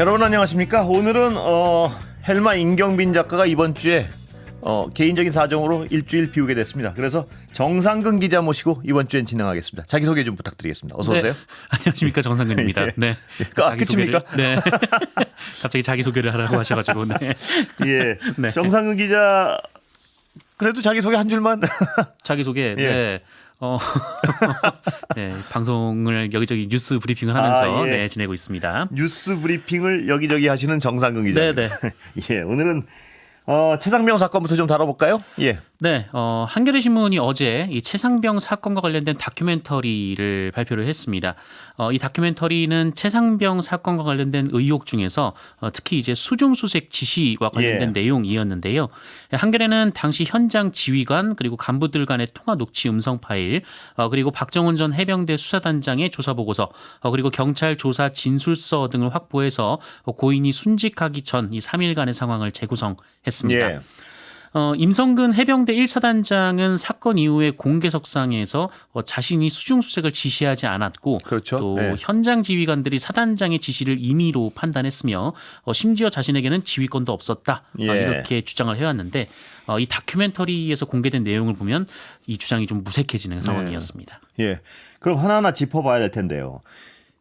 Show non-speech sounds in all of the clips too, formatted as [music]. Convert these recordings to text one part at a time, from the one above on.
여러분 안녕하십니까? 오늘은 어, 헬마 임경빈 작가가 이번 주에 어, 개인적인 사정으로 일주일 비우게 됐습니다. 그래서 정상근 기자 모시고 이번 주엔 진행하겠습니다. 자기 소개 좀 부탁드리겠습니다. 어서 오세요. 네. [laughs] 안녕하십니까 정상근입니다. [laughs] 예. 네. 아, 자기 소개를- 끝입니까? 네. [laughs] 갑자기 자기 소개를 하라고 하셔가지고 네. 예, 네. 정상근 기자 그래도 자기 소개 한 줄만. 자기 소개. 예. 네. 어, [laughs] 네, 방송을 여기저기 뉴스 브리핑을 하면서 아, 예. 네, 지내고 있습니다. 뉴스 브리핑을 여기저기 하시는 정상근 기자. 네, 네. [laughs] 예, 오늘은 어, 최상병 사건부터 좀 다뤄볼까요? 예. 네, 어, 한겨레 신문이 어제 이 최상병 사건과 관련된 다큐멘터리를 발표를 했습니다. 어, 이 다큐멘터리는 최상병 사건과 관련된 의혹 중에서 어, 특히 이제 수중수색 지시와 관련된 예. 내용이었는데요. 한겨레는 당시 현장 지휘관 그리고 간부들 간의 통화 녹취 음성 파일 어, 그리고 박정훈 전 해병대 수사단장의 조사 보고서 어, 그리고 경찰 조사 진술서 등을 확보해서 어, 고인이 순직하기 전 이 3일간의 상황을 재구성했습니다. 예. 어, 임성근 해병대 1사단장은 사건 이후에 공개석상에서 어, 자신이 수중수색을 지시하지 않았고 그렇죠. 또 네. 현장 지휘관들이 사단장의 지시를 임의로 판단했으며 어, 심지어 자신에게는 지휘권도 없었다 어, 예. 이렇게 주장을 해왔는데 어, 이 다큐멘터리에서 공개된 내용을 보면 이 주장이 좀 무색해지는 네. 상황이었습니다. 예. 그럼 하나하나 짚어봐야 될 텐데요.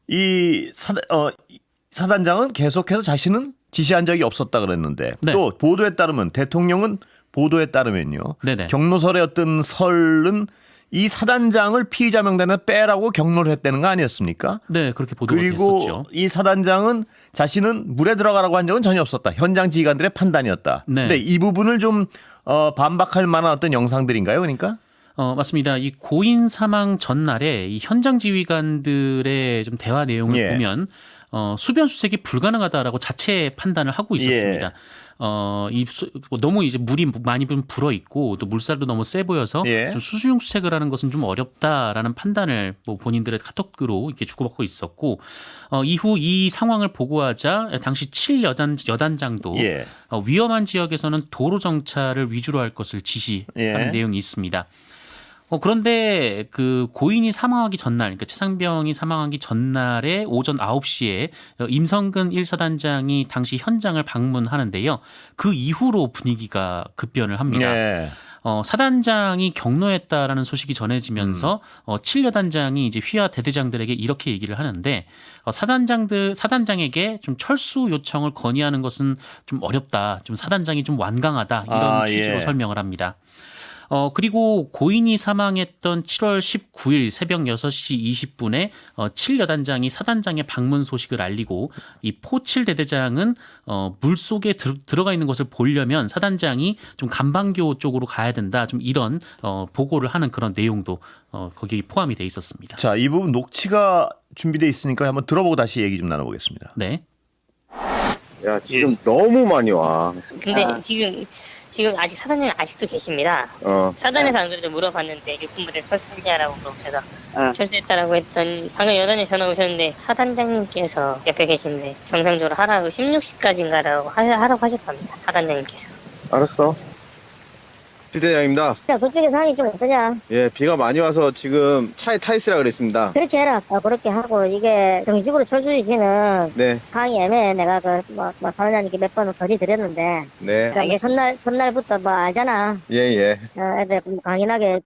이 사, 어, 이 사단장은 계속해서 자신은 지시한 적이 없었다 그랬는데 네. 또 보도에 따르면 대통령은 보도에 따르면요. 네네. 경로설의 어떤 설은 이 사단장을 피의자 명단에 빼라고 경로를 했다는 거 아니었습니까? 네 그렇게 보도가 그리고 됐었죠. 이 사단장은 자신은 물에 들어가라고 한 적은 전혀 없었다. 현장 지휘관들의 판단이었다. 네. 근데 이 부분을 좀 어, 반박할 만한 어떤 영상들인가요, 그러니까? 어, 맞습니다. 이 고인 사망 전날에 이 현장 지휘관들의 좀 대화 내용을 예. 보면 어, 수변 수색이 불가능하다라고 자체 판단을 하고 있었습니다. 예. 어, 이 수, 뭐 너무 이제 물이 많이 좀 불어 있고 또 물살도 너무 세 보여서 예. 좀 수중 수색을 하는 것은 좀 어렵다라는 판단을 뭐 본인들의 카톡으로 이렇게 주고받고 있었고 어, 이후 이 상황을 보고하자 당시 7 여단 여단장도 예. 어, 위험한 지역에서는 도로 정차를 위주로 할 것을 지시하는 예. 내용이 있습니다. 어, 그런데 그 고인이 사망하기 전날, 그러니까 최상병이 사망하기 전날에 오전 9시에 임성근 1사단장이 당시 현장을 방문하는데요. 그 이후로 분위기가 급변을 합니다. 예. 어, 사단장이 경로했다라는 소식이 전해지면서 어, 7여단장이 이제 휘하 대대장들에게 이렇게 얘기를 하는데 어, 사단장들 사단장에게 좀 철수 요청을 건의하는 것은 좀 어렵다. 좀 사단장이 좀 완강하다. 이런 아, 취지로 예. 설명을 합니다. 어, 그리고 고인이 사망했던 7월 19일 새벽 6시 20분에 어, 7여단장이 사단장의 방문 소식을 알리고 이 포7 대대장은 어, 물 속에 들, 들어가 있는 것을 보려면 사단장이 좀 간방교 쪽으로 가야 된다. 좀 이런 어, 보고를 하는 그런 내용도 어, 거기에 포함이 돼 있었습니다. 자, 이 부분 녹취가 준비돼 있으니까 한번 들어보고 다시 얘기 좀 나눠보겠습니다. 네. 야 지금 너무 많이 와. 근데 지금 지금 아직 사단님이 아직도 계십니다. 어. 사단에서 안 그래도 물어봤는데 육군부대 철수했냐라고 물어보셔서 어. 철수했다라고 했더니 방금 여단에 전화 오셨는데 사단장님께서 옆에 계신데 정상적으로 하라고 16시까지인가라고 하라고 하셨답니다. 사단장님께서. 알았어. 지대장입니다. 자, 그쪽에 상황이 좀 어떠냐? 예, 비가 많이 와서 지금 차에 타 있으라 그랬습니다. 그렇게 해라. 어, 그렇게 하고, 이게 정식으로 철수시키는 네, 상황이 애매해. 내가 그, 뭐, 뭐, 사원장님께 몇 번 건의드렸는데. 네. 그러니까 이게 첫날, 첫날부터 뭐 알잖아. 예, 예. 어, 애들 강인하게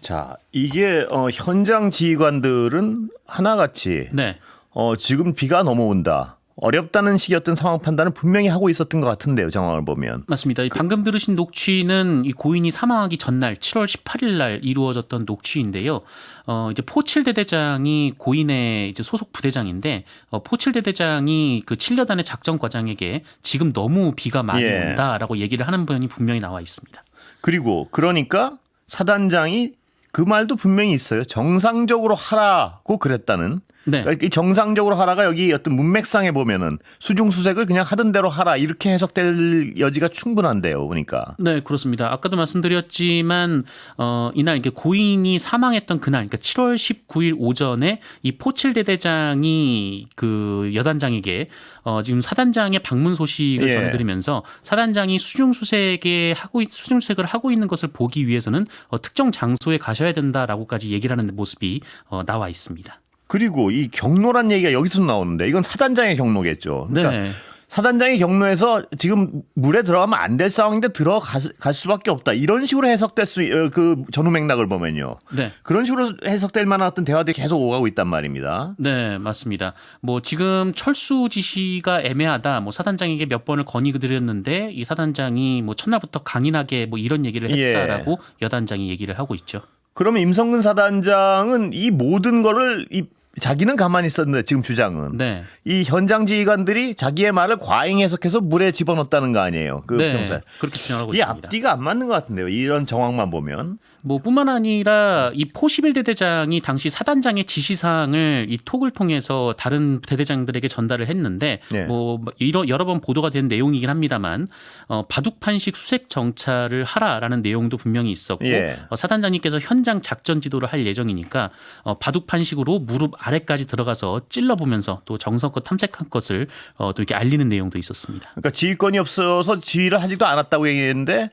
자, 이게 어, 현장 지휘관들은 하나같이 네. 어, 지금 비가 넘어온다. 어렵다는 식이었던 상황 판단을 분명히 하고 있었던 것 같은데요. 정황을 보면. 맞습니다. 이 방금 들으신 녹취는 이 고인이 사망하기 전날 7월 18일 날 이루어졌던 녹취인데요. 어 이제 포칠 대대장이 고인의 이제 소속 부대장인데 어 포칠 대대장이 그 7여단의 작전 과장에게 지금 너무 비가 많이 예. 온다라고 얘기를 하는 부분이 분명히 나와 있습니다. 그리고 그러니까 사단장이 그 말도 분명히 있어요. 정상적으로 하라고 그랬다는. 네. 그러니까 이 정상적으로 하라가 여기 어떤 문맥상에 보면은 수중 수색을 그냥 하던 대로 하라 이렇게 해석될 여지가 충분한데요. 보니까. 네, 그렇습니다. 아까도 말씀드렸지만 어 이날 이게 고인이 사망했던 그날 그러니까 7월 19일 오전에 이 포칠 대대장이 그 여단장에게 어 지금 사단장의 방문 소식을 예. 전해드리면서 사단장이 수중 수색에 하고 있- 수중 수색을 하고 있는 것을 보기 위해서는 어 특정 장소에 가셔야 된다라고까지 얘기를 하는 모습이 어 나와 있습니다. 그리고 이 경로란 얘기가 여기서 나오는데 이건 사단장의 경로겠죠. 그러니까 네. 사단장의 경로에서 지금 물에 들어가면 안 될 상황인데 들어갈 수- 수밖에 없다. 이런 식으로 해석될 수, 어, 그 전후 맥락을 보면요. 네. 그런 식으로 해석될 만한 어떤 대화들이 계속 오가고 있단 말입니다. 네, 맞습니다. 뭐 지금 철수 지시가 애매하다. 뭐 사단장에게 몇 번을 건의 드렸는데 이 사단장이 뭐 첫날부터 강인하게 뭐 이런 얘기를 예. 했다라고 여단장이 얘기를 하고 있죠. 그러면 임성근 사단장은 이 모든 거를 이 자기는 가만히 있었는데 지금 주장은 네. 이 현장 지휘관들이 자기의 말을 과잉 해석해서 물에 집어넣었다는 거 아니에요. 그 네. 병사. 그렇게 주장하고 이 있습니다. 앞뒤가 안 맞는 것 같은데요. 이런 정황만 보면. 뭐 뿐만 아니라 이 포11 대대장이 당시 사단장의 지시사항을 이 톡을 통해서 다른 대대장들에게 전달을 했는데 네. 뭐 이러 여러 번 보도가 된 내용이긴 합니다만 어, 바둑판식 수색 정찰을 하라라는 내용도 분명히 있었고 예. 어, 사단장님께서 현장 작전 지도를 할 예정이니까 어, 바둑판식으로 무릎 아래까지 들어가서 찔러보면서 또 정성껏 탐색한 것을 어, 또 이렇게 알리는 내용도 있었습니다. 그러니까 지휘권이 없어서 지휘를 하지도 않았다고 얘기했는데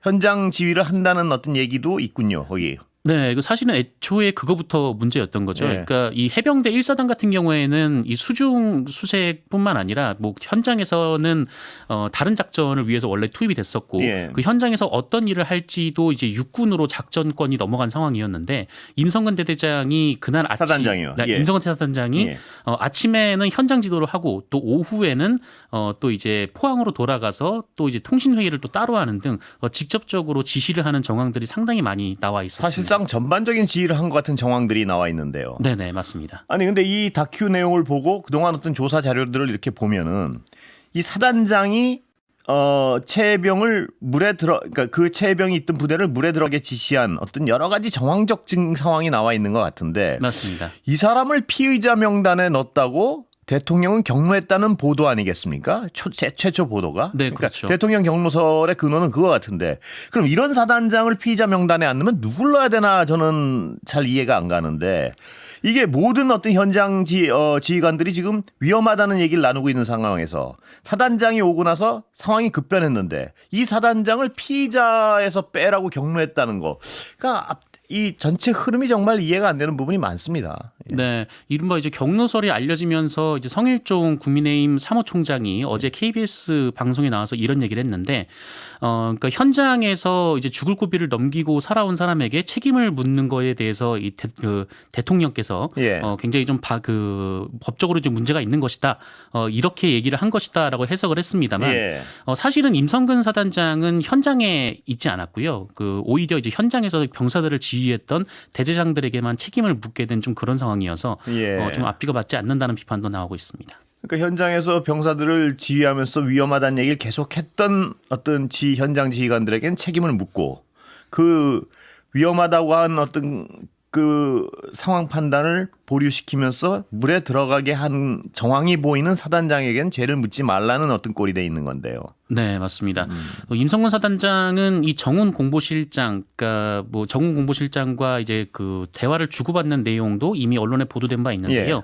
현장 지휘를 한다는 어떤 얘기도 있군요. 거기. 네, 그 사실은 애초에 그거부터 문제였던 거죠. 예. 그러니까 이 해병대 1사단 같은 경우에는 이 수중 수색뿐만 아니라 뭐 현장에서는 어 다른 작전을 위해서 원래 투입이 됐었고 예. 그 현장에서 어떤 일을 할지도 이제 육군으로 작전권이 넘어간 상황이었는데 임성근 대대장이 그날 아침 사단장이요. 네, 예. 임성근 사단장이 예. 어, 아침에는 현장 지도를 하고 또 오후에는 어, 또 이제 포항으로 돌아가서 또 이제 통신 회의를 또 따로 하는 등 어, 직접적으로 지시를 하는 정황들이 상당히 많이 나와 있었습니다. 사실상 전반적인 지휘를 한 것 같은 정황들이 나와 있는데요. 네네 맞습니다. 아니 근데 이 다큐 내용을 보고 그동안 어떤 조사 자료들을 이렇게 보면은 이 사단장이 어 체병을 물에 들어 그러니까 그 체병이 있던 부대를 물에 들어가게 지시한 어떤 여러 가지 정황적 증 상황이 나와 있는 것 같은데 맞습니다. 이 사람을 피의자 명단에 넣었다고 대통령은 경로했다는 보도 아니겠습니까? 초, 최, 최초 보도가. 네, 그러니까 그렇죠. 대통령 경로설의 근원은 그거 같은데 그럼 이런 사단장을 피의자 명단에 안 넣으면 누굴 넣어야 되나 저는 잘 이해가 안 가는데 이게 모든 어떤 현장 지, 어, 지휘관들이 지금 위험하다는 얘기를 나누고 있는 상황에서 사단장이 오고 나서 상황이 급변했는데 이 사단장을 피의자에서 빼라고 경로했다는 거. 그러니까 앞- 이 전체 흐름이 정말 이해가 안 되는 부분이 많습니다. 예. 네, 이른바 이제 경로설이 알려지면서 이제 성일종 국민의힘 사무총장이 어제 KBS 방송에 나와서 이런 얘기를 했는데, 어, 그러니까 현장에서 이제 죽을 고비를 넘기고 살아온 사람에게 책임을 묻는 거에 대해서 이 대, 그 대통령께서 예. 어, 굉장히 좀 바, 그 법적으로 좀 문제가 있는 것이다, 어, 이렇게 얘기를 한 것이다라고 해석을 했습니다만, 예. 어, 사실은 임성근 사단장은 현장에 있지 않았고요. 그 오히려 이제 현장에서 병사들을 지 휘했던 대대장들에게만 책임을 묻게 된 좀 그런 상황이어서 예. 어, 좀 앞뒤가 맞지 않는다는 비판도 나오고 있습니다. 그러니까 현장에서 병사들을 지휘하면서 위험하다는 얘기를 계속했던 어떤 지 현장 지휘관들에겐 책임을 묻고 그 위험하다고 한 어떤 그 상황 판단을 보류시키면서 물에 들어가게 한 정황이 보이는 사단장에겐 죄를 묻지 말라는 어떤 꼴이 돼 있는 건데요. 네, 맞습니다. 음. 어, 임성근 사단장은 이 정훈 공보실장, 그러니까 뭐 정훈 공보실장과 이제 그 대화를 주고받는 내용도 이미 언론에 보도된 바 있는데요. 예.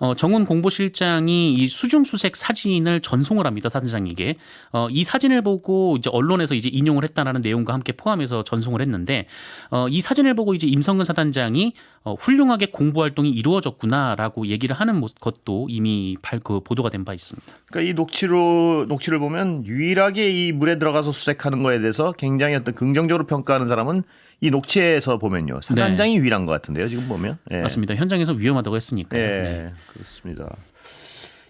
어, 정훈 공보실장이 이 수중 수색 사진을 전송을 합니다 사단장에게. 어, 이 사진을 보고 이제 언론에서 이제 인용을 했다라는 내용과 함께 포함해서 전송을 했는데 어, 이 사진을 보고 이제 임성근 사단장이 어, 훌륭하게 공보 활동이 이루어졌구나라고 얘기를 하는 것도 이미 발, 그 보도가 된 바 있습니다. 그러니까 이 녹취로 녹취를 보면 유일하게 이 물에 들어가서 수색하는 거에 대해서 굉장히 어떤 긍정적으로 평가하는 사람은 이 녹취에서 보면요 사단장이 유일한 것 같은데요 지금 보면 예. 네. 맞습니다. 현장에서 위험하다고 했으니까요. 예, 네. 그렇습니다.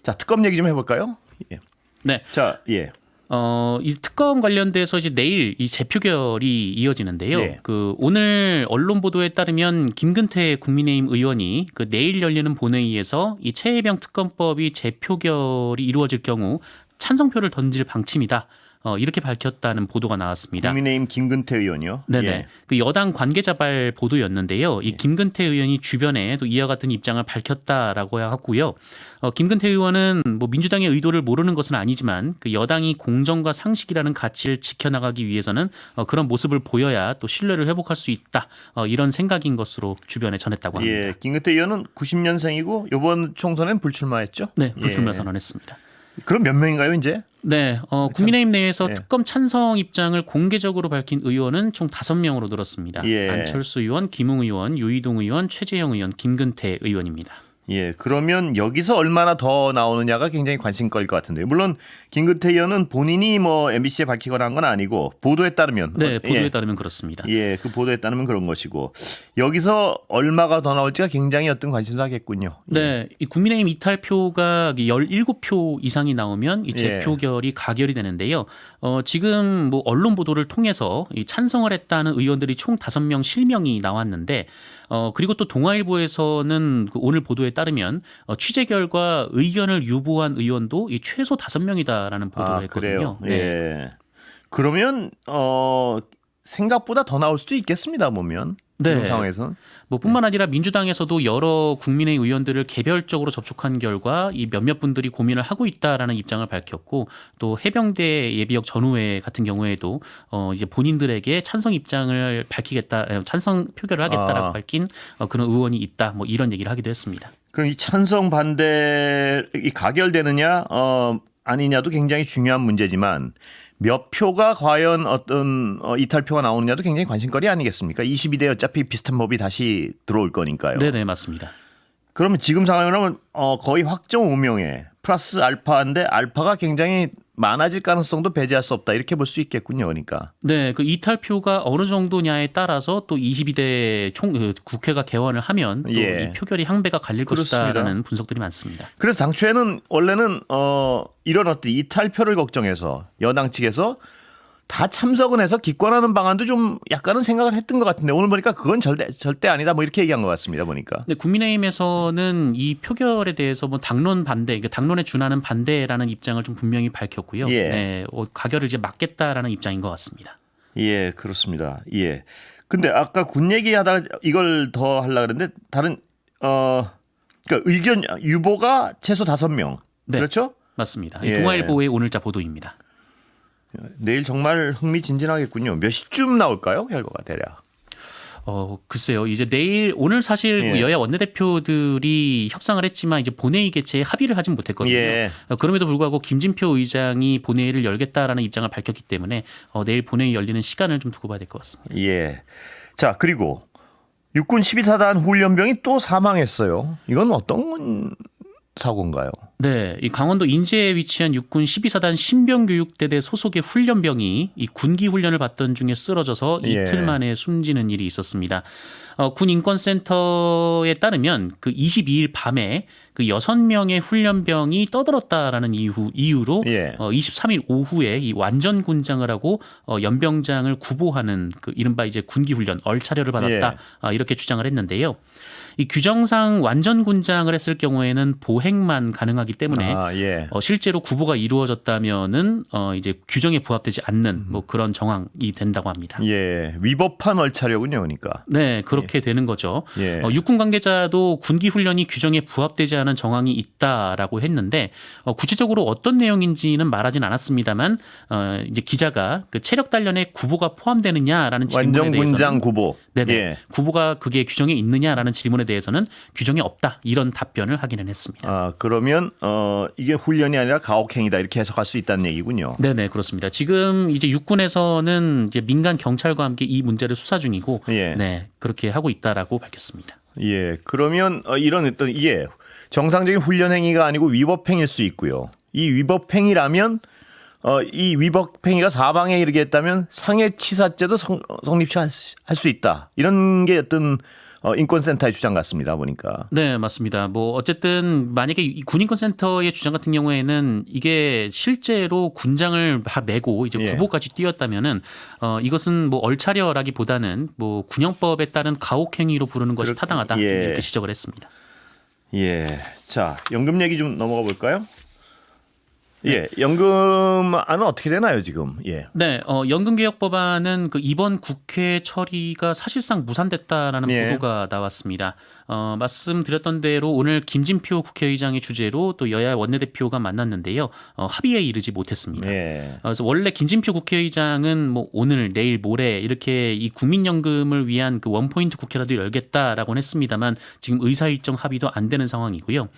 자, 특검 얘기 좀 해볼까요? 예. 네. 자, 예. 어, 이 특검 관련돼서 이제 내일 이 재표결이 이어지는데요. 네. 그 오늘 언론 보도에 따르면 김근태 국민의힘 의원이 그 내일 열리는 본회의에서 이 최혜병 특검법이 재표결이 이루어질 경우 찬성표를 던질 방침이다. 어, 이렇게 밝혔다는 보도가 나왔습니다. 국민의힘 김근태 의원이요. 네네. 예. 그 여당 관계자발 보도였는데요. 이 김근태 의원이 주변에 또 이와 같은 입장을 밝혔다라고 하고요. 어, 김근태 의원은 뭐 민주당의 의도를 모르는 것은 아니지만 그 여당이 공정과 상식이라는 가치를 지켜나가기 위해서는 어, 그런 모습을 보여야 또 신뢰를 회복할 수 있다. 어, 이런 생각인 것으로 주변에 전했다고 합니다. 예, 김근태 의원은 90년생이고 이번 총선엔 불출마했죠. 네, 불출마 예. 선언했습니다. 그럼 몇 명인가요, 이제? 네, 어, 국민의힘 내에서 예. 특검 찬성 입장을 공개적으로 밝힌 의원은 총 다섯 명으로 늘었습니다. 예. 안철수 의원, 김웅 의원, 유이동 의원, 최재형 의원, 김근태 의원입니다. 예, 그러면 여기서 얼마나 더 나오느냐가 굉장히 관심거리일 것 같은데요. 물론 김근태 의원은 본인이 뭐 MBC에 밝히거나 한 건 아니고 보도에 따르면 네, 어, 보도에 예, 따르면 그렇습니다. 예, 그 보도에 따르면 그런 것이고 여기서 얼마가 더 나올지가 굉장히 어떤 관심사겠군요. 네, 이 국민의힘 이탈표가 17표 이상이 나오면 이 예. 재표결이 가결이 되는데요. 어, 지금 뭐 언론 보도를 통해서 이 찬성을 했다는 의원들이 총 5명 실명이 나왔는데 어, 그리고 또 동아일보에서는 그 오늘 보도에 따르면 어, 취재 결과 의견을 유보한 의원도 이 최소 5명이다 라는 보도를 아, 했거든요. 그래요. 네. 예. 그러면 어 생각보다 더 나올 수도 있겠습니다. 보면 네. 상황에서는. 뭐 뿐만 아니라 민주당에서도 여러 국민의 의원들을 개별적으로 접촉한 결과 이 몇몇 분들이 고민을 하고 있다라는 입장을 밝혔고 또 해병대 예비역 전후회 같은 경우에도 어 이제 본인들에게 찬성 입장을 밝히겠다 에, 찬성 표결을 하겠다라고 아. 밝힌 어, 그런 의원이 있다 뭐 이런 얘기를 하기도 했습니다. 그럼 이 찬성 반대 이 가결되느냐 어 아니냐도 굉장히 중요한 문제지만 몇 표가 과연 어떤 어, 이탈표가 나오느냐도 굉장히 관심거리 아니겠습니까? 22대 어차피 비슷한 법이 다시 들어올 거니까요. 네네 맞습니다. 그러면 지금 상황이라면 어, 거의 확정 5명에 플러스 알파인데 알파가 굉장히 많아질 가능성도 배제할 수 없다 이렇게 볼 수 있겠군요. 그러니까. 네, 그 이탈표가 어느 정도냐에 따라서 또 22대 총 그 국회가 개원을 하면 또 예. 이 표결이 항배가 갈릴 그렇습니다. 것이다라는 분석들이 많습니다. 그래서 당초에는 원래는 어 이런 어떤 이탈표를 걱정해서 여당 측에서 다 참석은 해서 기권하는 방안도 좀 약간은 생각을 했던 것 같은데 오늘 보니까 그건 절대 절대 아니다 뭐 이렇게 얘기한 것 같습니다 보니까 근데 국민의힘에서는 이 표결에 대해서 뭐 당론 반대, 그러니까 당론에 준하는 반대라는 입장을 좀 분명히 밝혔고요. 예. 네, 어, 가결을 이제 막겠다라는 입장인 것 같습니다. 예 그렇습니다 예 근데 아까 군 얘기하다가 이걸 더 하려 그랬는데 다른 어 그러니까 의견 유보가 최소 다섯 명 네. 그렇죠 맞습니다. 예. 동아일보의 오늘자 보도입니다. 내일 정말 흥미진진하겠군요 몇 시쯤 나올까요 결과가 대략 어, 글쎄요. 이제 내일 오늘 사실 예. 여야 원내대표들이 협상을 했지만 이제 본회의 개최에 합의를 하진 못했거든요. 예. 어, 그럼에도 불구하고 김진표 의장이 본회의를 열겠다라는 입장을 밝혔기 때문에 어, 내일 본회의 열리는 시간을 좀 두고 봐야 될 것 같습니다. 예. 자, 그리고 육군 12사단 훈련병이 또 사망했어요. 이건 어떤 사고인가요? 네, 이 강원도 인제에 위치한 육군 12사단 신병교육대대 소속의 훈련병이 이 군기 훈련을 받던 중에 쓰러져서 예. 이틀 만에 숨지는 일이 있었습니다. 어, 군 인권센터에 따르면 그 22일 밤에 그 6명의 훈련병이 떠들었다라는 이유, 이유로 예. 어, 23일 오후에 이 완전 군장을 하고 어, 연병장을 구보하는 그 이른바 이제 군기 훈련 얼차려를 받았다 예. 아, 이렇게 주장을 했는데요. 이 규정상 완전 군장을 했을 경우에는 보행만 가능하기 때문에 아, 예. 어, 실제로 구보가 이루어졌다면은 어, 이제 규정에 부합되지 않는 뭐 그런 정황이 된다고 합니다. 예. 위법한 얼차려군요, 그러니까. 네, 그렇게 되는 거죠. 예. 어, 육군 관계자도 군기 훈련이 규정에 부합되지 않은 정황이 있다라고 했는데 어, 구체적으로 어떤 내용인지는 말하진 않았습니다만 어, 이제 기자가 그 체력 단련에 구보가 포함되느냐라는 질문에 완전 군장 구보. 네네. 예. 구보가 그게 규정에 있느냐라는 질문에 대해서는 규정에 없다 이런 답변을 하기는 했습니다. 아, 그러면 어, 이게 훈련이 아니라 가혹행위다 이렇게 해석할 수 있다는 얘기군요. 네네 그렇습니다. 지금 이제 육군에서는 이제 민간 경찰과 함께 이 문제를 수사 중이고 예. 네 그렇게 하고 있다라고 밝혔습니다. 예. 그러면 어, 이런 어떤 이게 정상적인 훈련 행위가 아니고 위법 행위일 수 있고요. 이 위법 행위라면 어, 이 위법 행위가 사방에 이르게 했다면 상해치사죄도 성, 성립시 할 수 있다. 이런 게 어떤 어, 인권센터의 주장 같습니다. 보니까. 네, 맞습니다. 뭐 어쨌든 만약에 이 군인권센터의 주장 같은 경우에는 이게 실제로 군장을 다 메고 이제 예. 구보까지 뛰었다면은 어 이것은 뭐 얼차려라기보다는 뭐 군형법에 따른 가혹행위로 부르는 것이 그렇- 타당하다 예. 이렇게 지적을 했습니다. 예. 자, 연금 얘기 좀 넘어가 볼까요? 예. 연금안은 어떻게 되나요, 지금? 예. 네, 어, 연금개혁법안은 그 이번 국회 처리가 사실상 무산됐다라는 예. 보도가 나왔습니다. 어, 말씀드렸던 대로 오늘 김진표 국회의장의 주재로 또 여야 원내대표가 만났는데요. 어, 합의에 이르지 못했습니다. 예. 어, 그래서 원래 김진표 국회의장은 뭐 오늘, 내일, 모레 이렇게 이 국민연금을 위한 그 원포인트 국회라도 열겠다라고는 했습니다만 지금 의사일정 합의도 안 되는 상황이고요.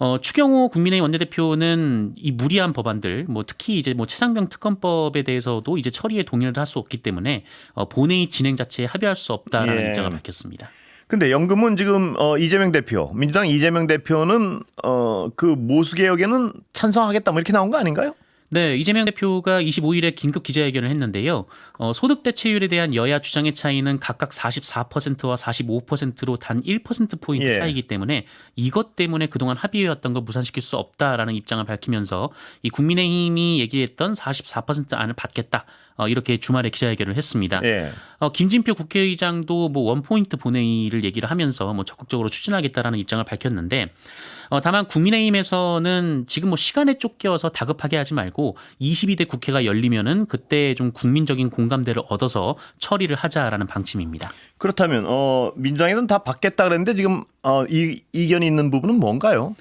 어, 추경호 국민의힘 원내대표는 이 무리한 법안들, 뭐 특히 이제 뭐 최상병 특검법에 대해서도 이제 처리에 동의를 할 수 없기 때문에 어, 본회의 진행 자체에 합의할 수 없다라는 예. 입장을 밝혔습니다. 근데 연금은 지금 어, 이재명 대표, 민주당 이재명 대표는 어, 그 모수 개혁에는 찬성하겠다 뭐 이렇게 나온 거 아닌가요? 네, 이재명 대표가 25일에 긴급 기자회견을 했는데요. 어, 소득 대체율에 대한 여야 주장의 차이는 각각 44%와 45%로 단 1% 포인트 예. 차이기 때문에 이것 때문에 그동안 합의해왔던 걸 무산시킬 수 없다라는 입장을 밝히면서 이 국민의힘이 얘기했던 44% 안을 받겠다. 어, 이렇게 주말에 기자회견을 했습니다. 예. 어, 김진표 국회의장도 뭐 원포인트 본회의를 얘기를 하면서 뭐 적극적으로 추진하겠다라는 입장을 밝혔는데 어, 다만 국민의힘에서는 지금 뭐 시간에 쫓겨서 다급하게 하지 말고 22대 국회가 열리면은 그때 좀 국민적인 공감대를 얻어서 처리를 하자라는 방침입니다. 그렇다면 어, 민주당에서는 다 받겠다 그랬는데 지금 어, 이 이견이 있는 부분은 뭔가요?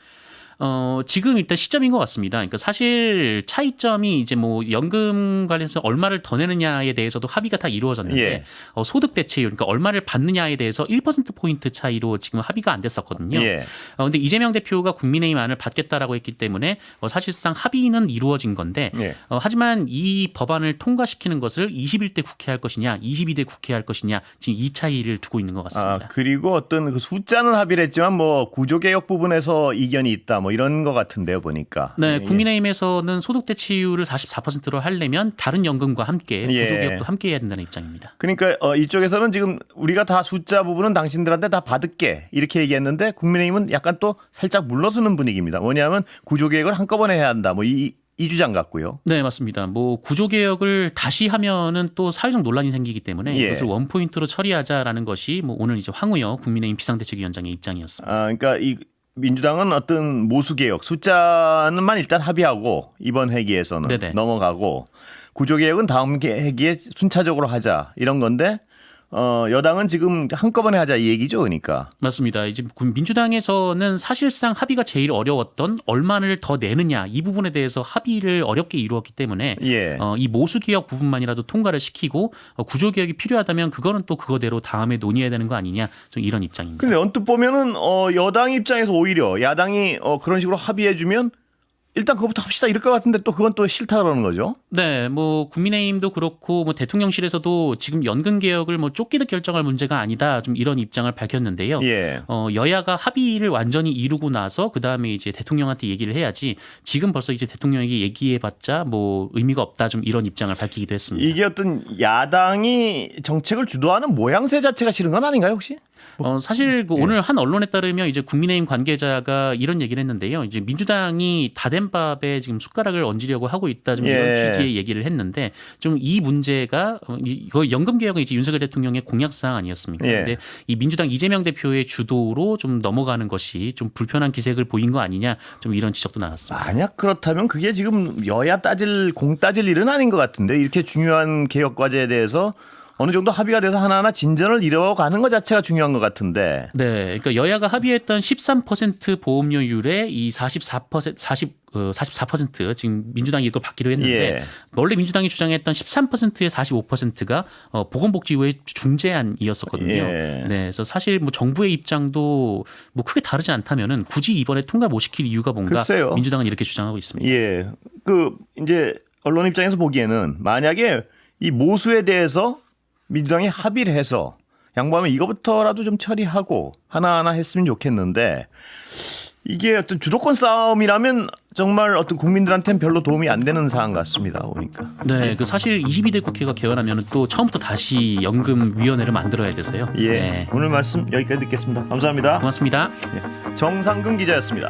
어, 지금 일단 시점인 것 같습니다. 그러니까 사실 차이점이 이제 뭐 연금 관련해서 얼마를 더 내느냐에 대해서도 합의가 다 이루어졌는데 예. 어, 소득 대체율, 그러니까 얼마를 받느냐에 대해서 1%포인트 차이로 지금 합의가 안 됐었거든요. 예. 어, 근데 이재명 대표가 국민의힘 안을 받겠다라고 했기 때문에 어, 사실상 합의는 이루어진 건데 예. 어, 하지만 이 법안을 통과시키는 것을 21대 국회 할 것이냐, 22대 국회 할 것이냐 지금 이 차이를 두고 있는 것 같습니다. 아, 그리고 어떤 그 숫자는 합의를 했지만 뭐 구조 개혁 부분에서 이견이 있다 뭐 이런 것 같은데요 보니까. 네, 예. 국민의힘에서는 소득 대체율을 44%로 하려면 다른 연금과 함께 예. 구조 개혁도 함께 해야 된다는 입장입니다. 그러니까 어, 이쪽에서는 지금 우리가 다 숫자 부분은 당신들한테 다 받을게 이렇게 얘기했는데 국민의힘은 약간 또 살짝 물러서는 분위기입니다. 뭐냐면 구조 개혁을 한꺼번에 해야 한다. 뭐이 이 주장 같고요. 네, 맞습니다. 뭐 구조 개혁을 다시 하면은 또 사회적 논란이 생기기 때문에 예. 이것을 원 포인트로 처리하자라는 것이 뭐 오늘 이제 황우여 국민의힘 비상대책위원장의 입장이었습니다. 아, 그러니까 이 민주당은 어떤 모수 개혁 숫자는만 일단 합의하고 이번 회기에서는 네네. 넘어가고 구조 개혁은 다음 개- 회기에 순차적으로 하자 이런 건데 어, 여당은 지금 한꺼번에 하자 이 얘기죠, 그러니까. 맞습니다. 이제 군- 민주당에서는 사실상 합의가 제일 어려웠던 얼마를 더 내느냐 이 부분에 대해서 합의를 어렵게 이루었기 때문에 예. 어, 이 모수 개혁 부분만이라도 통과를 시키고 어, 구조 개혁이 필요하다면 그거는 또 그거대로 다음에 논의해야 되는 거 아니냐 좀 이런 입장입니다. 근데 언뜻 보면은 어, 여당 입장에서 오히려 야당이 어, 그런 식으로 합의해주면 일단 그것부터 합시다 이럴 것 같은데 또 그건 또 싫다 그러는 거죠. 네, 뭐 국민의힘도 그렇고 뭐 대통령실에서도 지금 연금 개혁을 뭐 쫓기듯 결정할 문제가 아니다 좀 이런 입장을 밝혔는데요. 예. 어, 여야가 합의를 완전히 이루고 나서 그 다음에 이제 대통령한테 얘기를 해야지 지금 벌써 이제 대통령에게 얘기해봤자 뭐 의미가 없다 좀 이런 입장을 밝히기도 했습니다. 이게 어떤 야당이 정책을 주도하는 모양새 자체가 싫은 건 아닌가요, 혹시? 어, 사실 예. 그 오늘 한 언론에 따르면 이제 국민의힘 관계자가 이런 얘기를 했는데요. 이제 민주당이 다된 밥에 지금 숟가락을 얹으려고 하고 있다 좀 이런 예. 취지의 얘기를 했는데 좀 이 문제가 이거 연금 개혁은 이제 윤석열 대통령의 공약 사항 아니었습니까? 예. 근데 이 민주당 이재명 대표의 주도로 좀 넘어가는 것이 좀 불편한 기색을 보인 거 아니냐 좀 이런 지적도 나왔습니다. 만약 그렇다면 그게 지금 여야 따질 공 따질 일은 아닌 것 같은데 이렇게 중요한 개혁 과제에 대해서 어느 정도 합의가 돼서 하나하나 진전을 이뤄가는 것 자체가 중요한 것 같은데 네, 그러니까 여야가 합의했던 13% 보험료율에 이 44% 40 어, 44% 지금 민주당이 이걸 받기로 했는데 예. 원래 민주당이 주장했던 13%의 45%가 어, 보건복지부의 중재안이었었거든요. 예. 네, 그래서 사실 뭐 정부의 입장도 뭐 크게 다르지 않다면은 굳이 이번에 통과 못 시킬 이유가 뭔가 글쎄요. 민주당은 이렇게 주장하고 있습니다. 예. 그 이제 언론 입장에서 보기에는 만약에 이 모수에 대해서 민주당이 합의를 해서 양보하면 이거부터라도 좀 처리하고 하나하나 했으면 좋겠는데 이게 어떤 주도권 싸움이라면 정말 어떤 국민들한테는 별로 도움이 안 되는 상황 같습니다. 보니까. 네, 그 사실 22대 국회가 개헌하면 또 처음부터 다시 연금위원회를 만들어야 돼서요. 예. 네, 오늘 말씀 여기까지 듣겠습니다. 감사합니다. 고맙습니다. 정상근 기자였습니다.